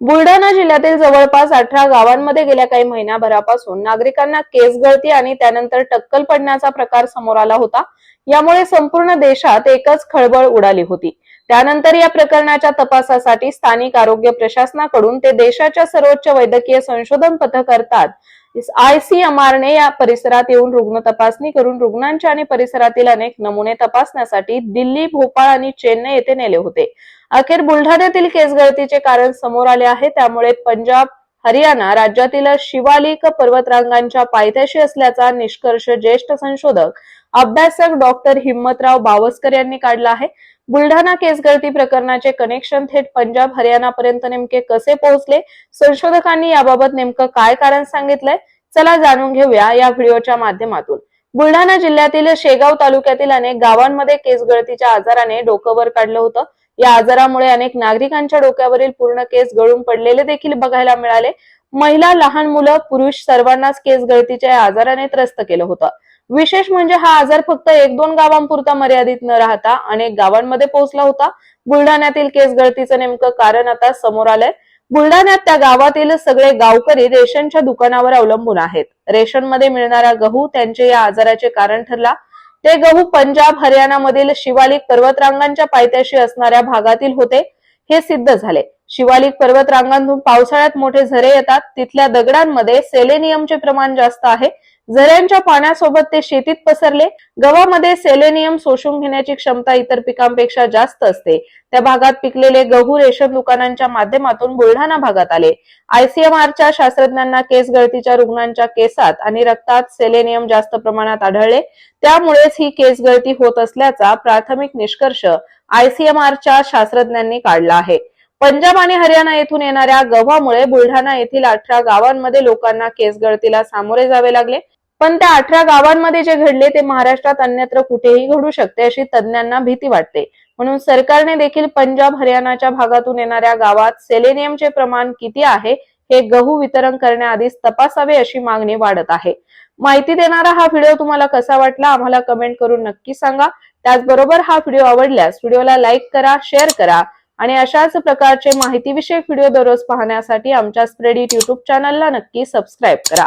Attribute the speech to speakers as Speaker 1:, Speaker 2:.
Speaker 1: बुलढाणा जिल्ह्यातील जवळपास अठरा गावांमध्ये गेल्या काही महिन्याभरापासून नागरिकांना केस गळती आणि त्यानंतर टक्कल पडण्याचा प्रकार समोर आला होता. यामुळे संपूर्ण देशात एकच खळबळ उडाली होती. त्यानंतर या प्रकरणाच्या तपासासाठी स्थानिक आरोग्य प्रशासनाकडून ते देशाच्या सर्वोच्च वैद्यकीय संशोधन पथक अर्थात आयसीएमआरने या परिसरात येऊन रुग्ण तपासणी करून रुग्णांच्या आणि परिसरातील अनेक नमुने तपासण्यासाठी दिल्ली भोपाळ आणि चेन्नई येथे नेले होते. अखेर बुलढाण्यातील केसगळतीचे कारण समोर आले आहे. त्यामुळे पंजाब हरियाणा राज्यातील शिवालिक पर्वतरांगांच्या पायथ्याशी असल्याचा निष्कर्ष ज्येष्ठ संशोधक अभ्यासक डॉक्टर हिम्मतराव बावस्कर यांनी काढला आहे. बुलढाणा केस गळती प्रकरणाचे कनेक्शन थेट पंजाब हरियाणापर्यंत नेमके कसे पोहोचले? संशोधकांनी याबाबत नेमकं काय कारण सांगितलंय? चला जाणून घेऊया या व्हिडिओच्या माध्यमातून. बुलढाणा जिल्ह्यातील शेगाव तालुक्यातील अनेक गावांमध्ये केस गळतीच्या आजाराने डोकं वर काढलं होतं. या आजारामुळे अनेक नागरिकांच्या डोक्यावरील पूर्ण केस गळून पडलेले देखील बघायला मिळाले. महिला लहान मुलं पुरुष सर्वांनाच केस गळतीच्या या आजाराने त्रस्त केलं होतं. विशेष म्हणजे हा आजार फक्त एक दोन गावांपुरता मर्यादित न राहता अनेक गावांमध्ये पोहोचला होता. बुलढाण्यातील केस गळतीचं नेमकं कारण आता समोर आलंय. बुलढाण्यात त्या गावातील सगळे गावकरी रेशनच्या दुकानावर अवलंबून आहेत. रेशनमध्ये मिळणारा गहू त्यांचे या आजाराचे कारण ठरला. ते गहू पंजाब हरियाणामधील शिवालिक पर्वतरांगांच्या पायथ्याशी असणाऱ्या भागातील होते. हे सिद्ध झाले. शिवालिक पर्वतरांगांतून पावसाळ्यात मोठे झरे येतात. तिथल्या दगडांमध्ये सेलेनियमचे प्रमाण जास्त आहे. झऱ्यांच्या पाण्यासोबत ते शेतीत पसरले. गव्हामध्ये सेलेनियम शोषून घेण्याची क्षमता इतर पिकांपेक्षा जास्त असते. त्या भागात पिकलेले गहू रेशन दुकानांच्या माध्यमातून बुलढाणा भागात आले. आयसीएमआरच्या शास्त्रज्ञांना केस गळतीच्या रुग्णांच्या केसात आणि रक्तात सेलेनियम जास्त प्रमाणात आढळले. त्यामुळेच ही केस गळती होत असल्याचा प्राथमिक निष्कर्ष आयसीएमआरच्या शास्त्रज्ञांनी काढला आहे. पंजाब आणि हरियाणा येथून येणाऱ्या गव्हामुळे बुलढाणा येथील अठरा गावांमध्ये लोकांना केस गळतीला सामोरे जावे लागले. पण त्या अठरा गावांमध्ये जे घडले ते महाराष्ट्रात अन्यत्र कुठेही घडू शकते अशी तज्ज्ञांना भीती वाटते. म्हणून सरकारने देखील पंजाब हरियाणाच्या भागातून येणाऱ्या गावात सेलेनियमचे प्रमाण किती आहे हे गहू वितरण करण्याआधीच तपासावे अशी मागणी वाढत आहे. माहिती देणारा हा व्हिडिओ तुम्हाला कसा वाटला आम्हाला कमेंट करून नक्की सांगा. त्याचबरोबर हा व्हिडिओ आवडल्यास व्हिडिओला लाईक करा शेअर करा आणि अशाच प्रकारचे माहितीविषयक व्हिडिओ दररोज पाहण्यासाठी आमच्या स्प्रेडिट युट्यूब चॅनलला नक्की सबस्क्राईब करा.